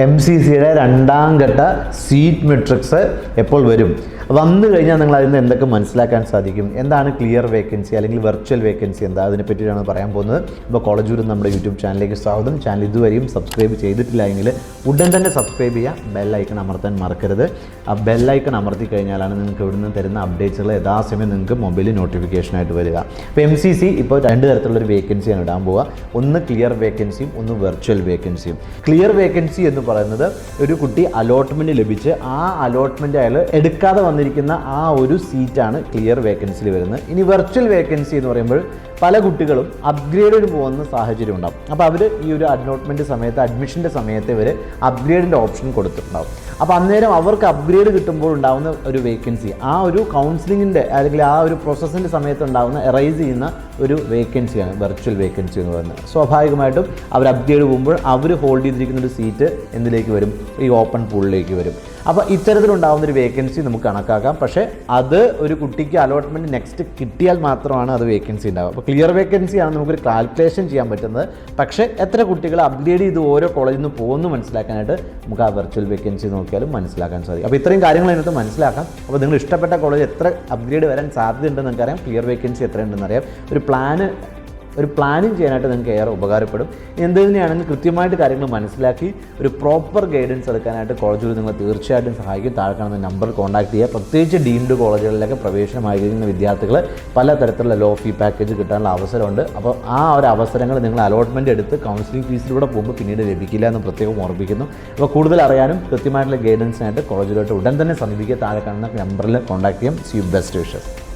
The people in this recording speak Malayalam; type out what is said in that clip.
എം സി സിയുടെ രണ്ടാം ഘട്ട സീറ്റ് മെട്രിക്സ് എപ്പോൾ വരും? വന്നു കഴിഞ്ഞാൽ നിങ്ങൾ അതിൽ നിന്ന് എന്തൊക്കെ മനസ്സിലാക്കാൻ സാധിക്കും? എന്താണ് ക്ലിയർ വേക്കൻസി അല്ലെങ്കിൽ വെർച്വൽ വേക്കൻസി എന്താ? അതിനെ പറ്റിയിട്ടാണ് പറയാൻ പോകുന്നത്. ഇപ്പോൾ കോളേജ് ഒരു നമ്മുടെ യൂട്യൂബ് ചാനലിലേക്ക് സ്വാഗതം. ചാനൽ ഇതുവരെയും സബ്സ്ക്രൈബ് ചെയ്തിട്ടില്ല എങ്കിൽ ഉടൻ തന്നെ സബ്സ്ക്രൈബ് ചെയ്യുക. ബെല്ലൈക്കൺ അമർത്താൻ മറക്കരുത്. ആ ബെല്ലൈക്കൺ അമർത്തി കഴിഞ്ഞാലാണ് നിങ്ങൾക്ക് ഇവിടുന്ന് തരുന്ന അപ്ഡേറ്റ്സുകൾ യഥാസമയം നിങ്ങൾക്ക് മൊബൈലിൽ നോട്ടിഫിക്കേഷനായിട്ട് വരിക. ഇപ്പോൾ എം സി സി ഇപ്പോൾ രണ്ട് തരത്തിലുള്ളൊരു വേക്കൻസിയാണ് ഇടാൻ പോവുക. ഒന്ന് ക്ലിയർ വേക്കൻസിയും ഒന്ന് വെർച്വൽ വേക്കൻസിയും ക്ലിയർ വേക്കൻസി എന്ന് പറയുന്നത് ഒരു കുട്ടി അലോട്ട്മെന്റ് ലഭിച്ച് ആ അലോട്ട്മെന്റ് അയാൾ എടുക്കാതെ വന്നിരിക്കുന്ന ആ ഒരു സീറ്റാണ് ക്ലിയർ വേക്കൻസിയിൽ വരുന്നത്. ഇനി വെർച്വൽ വേക്കൻസി എന്ന് പറയുമ്പോൾ പല കുട്ടികളും അപ്ഗ്രേഡിന് പോകുന്ന സാഹചര്യം ഉണ്ടാവും. അപ്പോൾ അവർ ഈ ഒരു അലോട്ട്മെന്റ് സമയത്ത് അഡ്മിഷന്റെ സമയത്ത് ഇവർ അപ്ഗ്രേഡിന്റെ ഓപ്ഷൻ കൊടുത്തിട്ടുണ്ടാവും. അപ്പോൾ അന്നേരം അവർക്ക് അപ്ഗ്രേഡ് കിട്ടുമ്പോൾ ഉണ്ടാകുന്ന ഒരു വേക്കൻസി ആ ഒരു കൗൺസിലിങ്ങിന്റെ അല്ലെങ്കിൽ ആ ഒരു പ്രോസസ്സിന്റെ സമയത്ത് ഉണ്ടാകുന്ന എറൈസ് ചെയ്യുന്ന ഒരു വേക്കൻസിയാണ് വെർച്വൽ വേക്കൻസി എന്ന് പറയുന്നത്. സ്വാഭാവികമായിട്ടും അവർ അപ്ഗ്രേഡ് പോകുമ്പോൾ അവർ ഹോൾഡ് ചെയ്തിരിക്കുന്ന ഒരു സീറ്റ് എന്തിലേക്ക് വരും? ഈ ഓപ്പൺ പൂളിലേക്ക് വരും. അപ്പോൾ ഇത്തരത്തിലുണ്ടാകുന്ന ഒരു വേക്കൻസി നമുക്ക് കണക്കാക്കാം. പക്ഷേ അത് ഒരു കുട്ടിക്ക് അലോട്ട്മെന്റ് നെക്സ്റ്റ് കിട്ടിയാൽ മാത്രമാണ് അത് വേക്കൻസി ഉണ്ടാവുക. അപ്പോൾ ക്ലിയർ വേക്കൻസി ആണ് നമുക്കൊരു കാൽക്കുലേഷൻ ചെയ്യാൻ പറ്റുന്നത്. പക്ഷേ എത്ര കുട്ടികൾ അപ്ഗ്രേഡ് ചെയ്ത് ഓരോ കോളേജിൽ നിന്ന് പോകുന്നു മനസ്സിലാക്കാനായിട്ട് നമുക്ക് ആ വെർച്വൽ വേക്കൻസി നോക്കിയാലും മനസ്സിലാക്കാൻ സാധിക്കും. അപ്പോൾ ഇത്രയും കാര്യങ്ങൾ അതിനകത്ത് മനസ്സിലാക്കാം. അപ്പോൾ നിങ്ങൾ ഇഷ്ടപ്പെട്ട കോളേജ് എത്ര അപ്ഗ്രേഡ് വരാൻ സാധ്യതയുണ്ടെന്ന് നിങ്ങൾക്കറിയാം. ക്ലിയർ വേക്കൻസി എത്രയുണ്ടെന്ന് അറിയാം. ഒരു പ്ലാന് ഒരു പ്ലാനിങ് ചെയ്യാനായിട്ട് നിങ്ങൾക്ക് ഏറെ ഉപകാരപ്പെടും. എന്ത് തന്നെയാണെങ്കിൽ കൃത്യമായിട്ട് കാര്യങ്ങൾ മനസ്സിലാക്കി ഒരു പ്രോപ്പർ ഗൈഡൻസ് എടുക്കാനായിട്ട് കോളേജുകൾ നിങ്ങൾ തീർച്ചയായിട്ടും സഹായിക്കും. താഴെ കാണുന്ന നമ്പർ കോൺടാക്ട് ചെയ്യുക. പ്രത്യേകിച്ച് ഡീംഡ് കോളേജുകളിലൊക്കെ പ്രവേശനമായിരിക്കുന്ന വിദ്യാർത്ഥികൾ പലതരത്തിലുള്ള ലോ ഫീ പാക്കേജ് കിട്ടാനുള്ള അവസരമുണ്ട്. അപ്പോൾ ആ ഒരു അവസരങ്ങൾ നിങ്ങൾ അലോട്ട്മെന്റ് എടുത്ത് കൗൺസിലിംഗ് ഫീസിലൂടെ പോകുമ്പോൾ പിന്നീട് ലഭിക്കില്ല എന്ന് പ്രത്യേകം ഓർമ്മിപ്പിക്കുന്നു അപ്പോൾ കൂടുതൽ അറിയാനും കൃത്യമായിട്ടുള്ള ഗൈഡൻസിനായിട്ട് കോളേജിലോട്ട് ഉടൻ തന്നെ സമീപിക്കുക. താഴെ കാണുന്ന നമ്പറിൽ കോൺടാക്ട് ചെയ്യാം. C best wishes